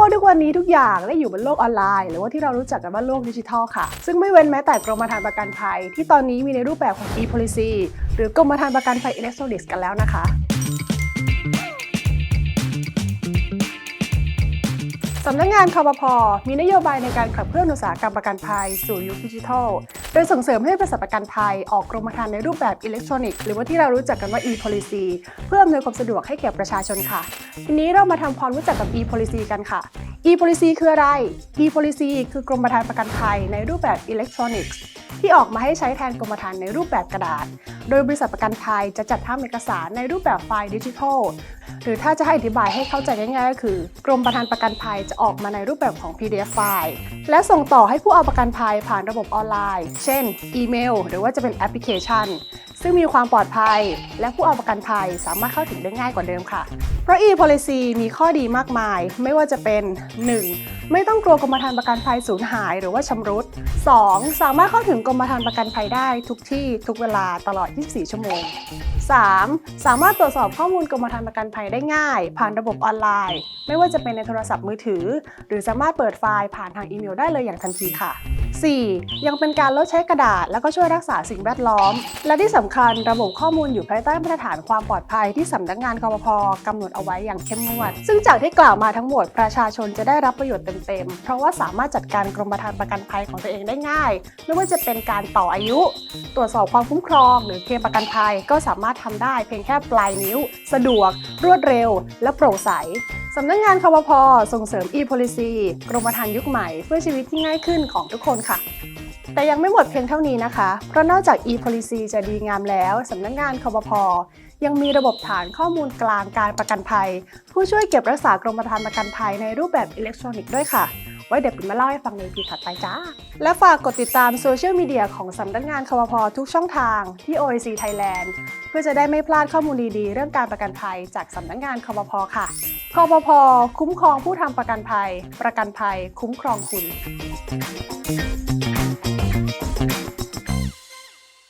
ว่าทุกวันนี้ทุกอย่างได้อยู่บนโลกออนไลน์ หรือว่าที่เรารู้จักกันว่าโลกดิจิทัลค่ะ ซึ่งไม่เว้นแม้แต่กรมธรรม์ประกันภัย ที่ตอนนี้มีในรูปแบบของ e-policy หรือกรมธรรม์ประกันภัยอิเล็กทรอนิกส์กันแล้วนะคะ สำนักงานคอปพมีนโยบายในการขับเคลื่อนอุตสาหกรรมประกันภัยสู่ยุคดิจิทัล โดยส่งเสริมให้บริษัทประกันภัยออกกรมธรรม์ในรูปแบบอิเล็กทรอนิกส์หรือว่าที่เรารู้จักกันว่า e-policy เพื่ออำนวยความสะดวกให้แก่ประชาชนค่ะ ทีนี้เรามาทำความรู้จักกับ e-policy กันค่ะ e-policy คืออะไร e-policy คือกรมธรรม์ประกันภัยในรูปแบบอิเล็กทรอนิกส์ที่ออกมาให้ใช้แทนกรมธรรม์ในรูปแบบกระดาษ โดยบริษัทประกันภัยจะจัดทำเอกสารในรูปแบบไฟล์ดิจิทัล หรือถ้าจะให้อธิบายให้เข้าใจง่ายๆก็คือ กรมประธานประกันภัยจะออกมาในรูปแบบของ PDF ไฟล์ และส่งต่อให้ผู้เอาประกันภัยผ่านระบบออนไลน์ เช่น อีเมล หรือว่าจะเป็นแอปพลิเคชัน ซึ่งมีความปลอดภัย และผู้เอาประกันภัยสามารถเข้าถึงได้ง่ายกว่าเดิมค่ะ เพราะ e-policy มีข้อดีมากมาย ไม่ว่าจะเป็น 1. ไม่ต้องกลัวกรมธรรม์ประกันภัยสูญหายหรือว่าชำรุด 2. สามารถเข้าถึงกรมธรรม์ประกันภัยได้ทุกที่ทุกเวลาตลอด 24 ชั่วโมง 3. สามารถตรวจสอบข้อมูลกรมธรรม์ประกันภัยได้ง่าย ผ่านระบบออนไลน์ ไม่ว่าจะเป็นในโทรศัพท์มือถือ หรือสามารถเปิดไฟล์ผ่านทางอีเมลได้เลยอย่างทันทีค่ะ 4. ยังเป็นการลดใช้กระดาษ แล้วก็ช่วยรักษาสิ่งแวดล้อม และที่สำคัญระบบข้อมูลอยู่ภายใต้มาตรฐานความปลอดภัยที่สำนักงานกรพกำหนดเอาไว้อย่างเข้มงวด ซึ่งจากที่กล่าวมาทั้งหมดประชาชนจะได้รับประโยชน์เต็มๆ เพราะว่าสามารถจัดการกรมธรรม์ประกันภัยของตัวเองได้ง่าย ไม่ว่าจะเป็นการต่ออายุ ตรวจสอบความคุ้มครอง หรือเคลมประกันภัยก็สามารถทำได้เพียงแค่ปลายนิ้ว สะดวก รวดเร็ว และโปร่งใสสำนักงานคอปพส่งเสริม e-policy กรมธรรม์ยุคใหม่เพื่อชีวิตที่ง่ายขึ้นของทุกคนค่ะแต่ยังไม่หมดเพียงเท่านี้นะคะ เพราะนอกจาก e-policy จะดีงามแล้ว สำนักงานคอปพ ยังมีระบบฐานข้อมูลกลางการประกันภัย ผู้ช่วยเก็บรักษากรมธรรม์ประกันภัยในรูปแบบอิเล็กทรอนิกส์ด้วยค่ะ ไว้เดี๋ยวปิ่นมาเล่าให้ฟังในปีถัดไปจ้า และฝากกดติดตามโซเชียลมีเดียของสำนักงานคอปพทุกช่องทางที่ OIC Thailand เพื่อจะได้ไม่พลาดข้อมูลดีๆ เรื่องการประกันภัยจากสำนักงานคอปพค่ะคอปพคุ้มครองผู้ทำประกันภัย ประกันภัย คุ้มครองคุณ